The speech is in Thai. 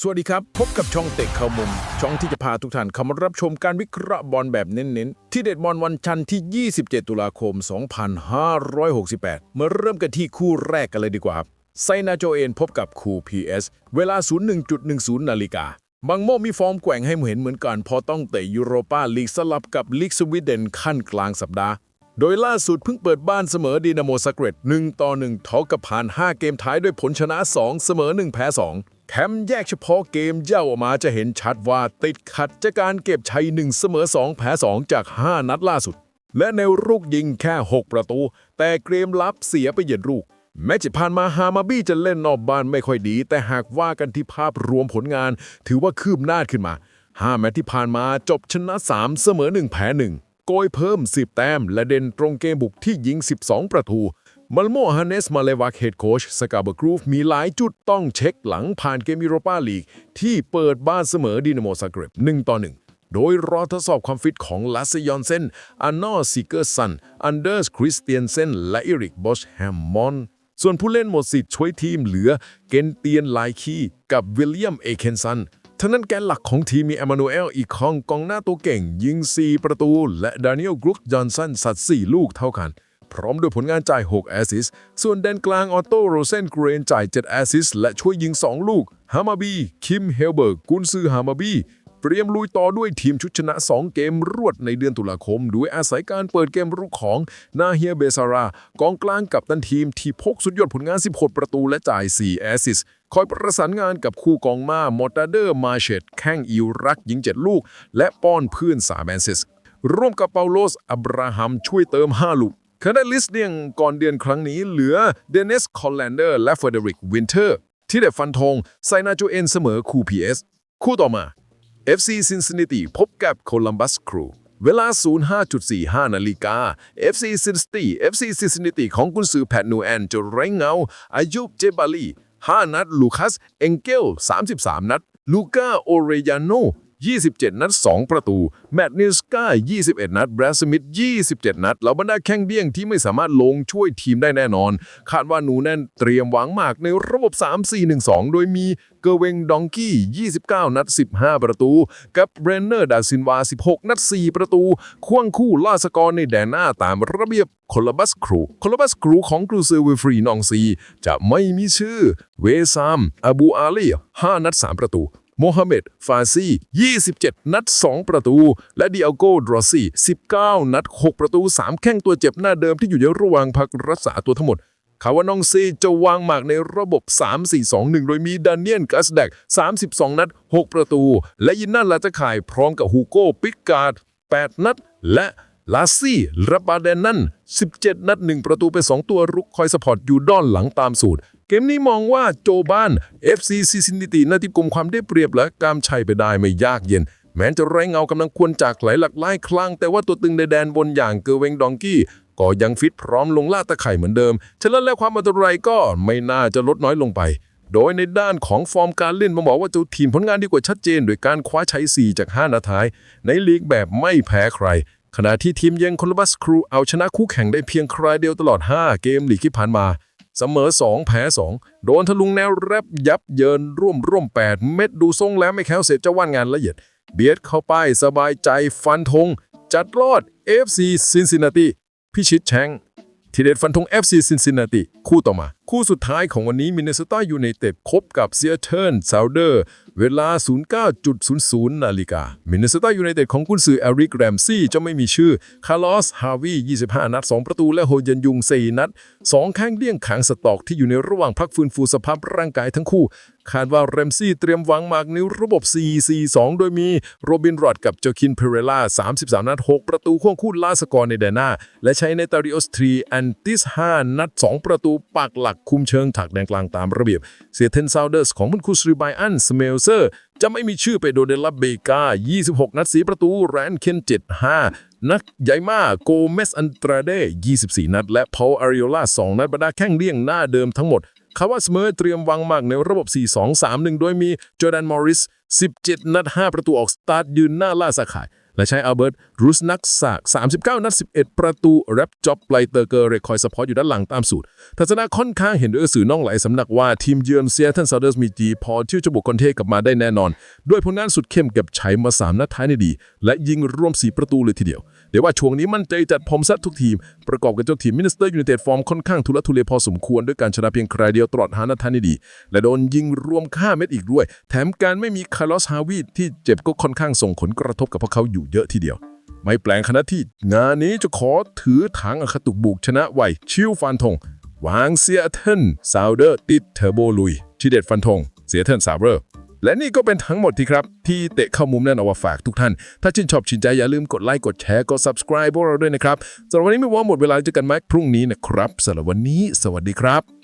สวัสดีครับ พบกับช่องเตะเข้ามุม ช่องที่จะพาทุกท่านเข้ามารับชมการวิเคราะห์บอลแบบเน้นๆ ที่เด็ดบอลวันจันทร์ที่ 27 ตุลาคม 2568 มาเริ่มกันที่คู่แรกกันเลยดีกว่าครับไซนาโจเอนพบกับคู PS เวลา 01.10 นาฬิกาบางโมมีฟอร์มแกว่งให้เห็นเหมือนกันพอต้องเตะยูโรปาลีกสลับกับลีกสวีเดนขั้นกลางสัปดาห์ โดยล่าสุดเพิ่งเปิดบ้านเสมอดีนาโมซักเรต1ต่อ1เท่ากับผ่าน 5 เกมท้ายด้วยผลชนะ 2 เสมอ 1 แพ้ 2 แถมแยกเฉพาะเกมเย่าออกมาจะเห็นชัดว่าติดขัดจากการเก็บชัย1เสมอ 2 แพ้ 2 จาก 5 นัดล่าสุด และในลูกยิงแค่ 6 ประตู แต่เกมรับเสียไปเหยียดลูก แม้จะผ่านมาฮามาบี้จะเล่นนอกบ้านไม่ค่อยดี แต่หากว่ากันที่ภาพรวมผลงาน ถือว่าคืบหน้าขึ้นมา5แมตช์ที่ผ่านมาจบชนะ 3 เสมอ 1 แพ้ 1 โกยเพิ่ม 10 แต้ม และเด่นตรงเกมบุกที่ยิง 12 ประตู มัลโมฮานเนสมาเลวักเฮดโค้ชสกาเบอร์กรูฟมีหลายจุดต้องเช็คหลังผ่านเกมยูโรปาลีก ที่เปิดบ้านเสมอดินาโมซาเกรบ1ต่อ 1โดยรอทดสอบความฟิตของลัสยอนเซนอันนอซิเกอร์สัน อันเดอร์สคริสเตียนเซน และอิริกบอชแฮมมอน ส่วนผู้เล่นหมดสิทธิ์ช่วยทีมเหลือ เกนเตียนไลคีกับวิลเลียมเอเคนสันทั้งนั้นแกนหลักของทีมมีเอมานูเอลอีคองกองหน้าตัวเก่ง ยิง 4 ประตู และดานิเอลกรุกจอห์นสันสัด4ลูกเท่ากัน พร้อมด้วยผลงานจ่าย 6 แอสซิส ส่วนแดนกลางออโต้โรเซนเกรนจ่าย 7 แอสซิส และช่วยยิง 2 ลูก ฮามาบี คิมเฮลเบิร์ก กุนซือฮามาบี เตรียมลุยต่อด้วยทีมชุดชนะ 2 เกมรวดในเดือนตุลาคม ด้วยอาศัยการเปิดเกมรุกของนาเฮียเบซารากองกลางกับตันทีมที่พกสุดยอดผลงาน 16 ประตูและจ่าย 4 แอสซิสคอยประสานงานกับคู่กองมามอตาเดอร์มาเชตแข้งอิวรักยิง 7 ลูก และป้อนพื้น3แอสซิสร่วมกับเปาโลสอับราฮัมช่วยเติม 5 ลูก คณะลิสต์เรียงก่อนเดือนครั้งนี้เหลือเดนิสคอลแลนเดอร์และเฟเดริกวินเทอร์ที่ได้ฟันธงไซนาโจเอนเสมอคู่ PS คู่ต่อมา FC Cincinnati พบกับโคลัมบัสครูเวลา 05.45 นาฬิกา FC Cincinnati FC Cincinnati ของกุนซือแพทนูแอนจะไร้เงา อายุเจบาลี 5 นัด ลูคัส เองเกล 33 นัด ลูก้า โอเรยาโน 27 นัด 2 ประตู แมตต์นิสกา21 นัด แบรสมิธ27 นัดเหล่าบรรดาแข้งเบี้ยงที่ไม่สามารถลงช่วยทีมได้แน่นอน คาดว่าหนูแน่นเตรียมหวังมากในระบบ 3-4-1-2 โดยมีเกเวงดองกี้ 29 นัด 15 ประตู กับเบรนเนอร์ดาซินวา 16 นัด 4 ประตู ควงคู่ล่าสกอร์ในแดนหน้าตามระเบียบโคลบัสครูโคลบัสครูของกรูซอร์วิฟรีนองซี จะไม่มีชื่อ เวซามอบูอาลี5นัด 3 ประตู โมฮัมเหม็ด ฟาซี 27 นัด 2 ประตู และดิอาโกดรอซี่19 นัด 6 ประตู 3 แข้งตัวเจ็บหน้าเดิมที่อยู่ในระหว่างพักรักษาตัวทั้งหมดคาวานองซีจะวางหมากในระบบ 3-4-2-1 โดยมีดานเนียนกัสแดก 32 นัด 6 ประตู และยินน่าลาจะขายพร้อมกับฮูโก้ปิกการ์ด 8 นัด และลาซี่รับบาเดนนั่น 17 นัด 1 ประตูไป 2 ตัวรุกคอยสปอร์ตอยู่ด้านหลังตามสูตร เกมนี้มองว่าโจบ้าน FC ซิซินิตีนาทีกลมความได้เปรียบและกามชัยไปได้ไม่ยากเย็น แม้จะไร้เงากำลังควรจากไหลหลักไล่คลั่งแต่ว่าตัวตึงในแดนบนอย่างเกอร์เวงดองกี้ ก็ยังฟิตพร้อมลงล่าตะไคร่เหมือนเดิม ฉะนั้นแล้วความอันตรายก็ไม่น่าจะลดน้อยลงไป โดยในด้านของฟอร์มการเล่นมาบอกว่าเจ้าทีมผลงานดีกว่าชัดเจน โดยการคว้าชัย4จาก5นัดท้าย ในลีกแบบไม่แพ้ใครขณะที่ทีมเยงโคลบัสครูเอาชนะคู่แข่งได้เพียงครายเดียวตลอด 5 เกมลีกที่ผ่านมา เสมอ 2 แพ้ 2 โดนทะลุงแนวแรบยับเยินร่วมร่วม 8 เม็ดดูทรงแล้วไม่แค้วเสร็จจะว่านงานละเอียด เบียดเข้าไปสบายใจฟันธงจัดรอด FC Cincinnati พิชิตแชงทีเด็ดฟันธง FC Cincinnati คู่ต่อมา คู่สุดท้ายของวันนี้มินเนสตายูไนเต็ดคบกับเซียเทิร์นซาวเดอร์ เวลา 09.00นาฬิกามินเนโซตาอยู่ในเต็ดของกุนซือเอริกแรมซี่จะไม่มีชื่อ คาร์ลอส ฮาวี 25 นัด 2 ประตู และโฮเยนยุง 4 นัด 2 ข้างเลี่ยงขังสตอกที่อยู่ในระหว่างพักฟื้นฟูสภาพร่างกายทั้งคู่ คาดว่าแรมซี่เตรียมวางหมากในระบบ 4-4-2 โดยมีโรบินรอดกับโจคินเพเรล่า 33 นัด 6 ประตูควงคู่ล่าสกอร์ในแดนหน้า และใช้ในตาริโอสทรีแอนติส 5 นัด 2 ประตูปักหลักคุมเชิงถักแดนกลางตามระเบียบ เสียเทนซาวเดอร์สของคุณคูสรีไบอันสเมลเซอร์จะไม่มีชื่อไปโดเดลลาเบกา 26 นัด4ประตู แรนเคน 75 นักใหญ่มากโกเมสอันตราเด 24 นัด และพอลอาริโอลา 2 นัดบรรดาแข้งเลี่ยงหน้าเดิมทั้งหมด คาว่าเสมอเตรียมวางหมากในระบบ 4-2-3-1 โดยมีจอร์แดนมอริส 17 นัด 5 ประตูออกสตาร์ทยืนหน้าล่าสาขาย และใช้อัลเบิร์ตรูสนักสาก39 นัด 11 ประตูแรปจ็อบไลเตอร์เกอร์เรคอยสปอร์ตอยู่ด้านหลังตามสูตรทัศนะค่อนข้างเห็นด้วยสื่อน้องหลายสำนักว่าทีมเยือนเซียทันซาเดอร์สมีดีพอที่จะบุกคอนเทกลับมาได้แน่นอน ด้วยผลงานสุดเข้มเก็บชัยมา 3 นัดท้ายในดี และยิงรวม 4 ประตูเลยทีเดียว ดี๋ยวว่าช่วงนี้มั่นใจจัดพรมซัดทุกทีม ประกอบกับเจ้าทีมมินิสเตอร์ยูไนเต็ดฟอร์มค่อนข้างทุลักทุเลพอสมควรด้วยการชนะเพียงใครเดียวตลอดหานัดท้ายในดี และโดนยิงรวมค่าเม็ดอีกด้วย แถมการไม่มีคาร์ลอสฮาวีที่เจ็บก็ค่อนข้างส่งผลกระทบกับพวกเขาอยู่เยอะทีเดียว ไม่แปลงขณะที่ งานนี้จะขอถือถังอคตุกบุกชนะไวชิวฟันธงวางเซียเทิลซาวเดอร์ติดเทอร์โบลุยที่เด็ดฟันธงเซียเทิลซาวเดอร์ และนี่ก็เป็นทั้งหมดที่ครับ ที่เตะเข้ามุมแน่นเอามาฝากทุกท่าน ถ้าชื่นชอบชินใจอย่าลืมกดไลค์กดแชร์กด subscribe พวกเราด้วยนะครับสำหรับวันนี้ไม่ว่าหมดเวลาเจอกันไหมพรุ่งนี้นะครับสำหรับวันนี้ สวัสดีครับ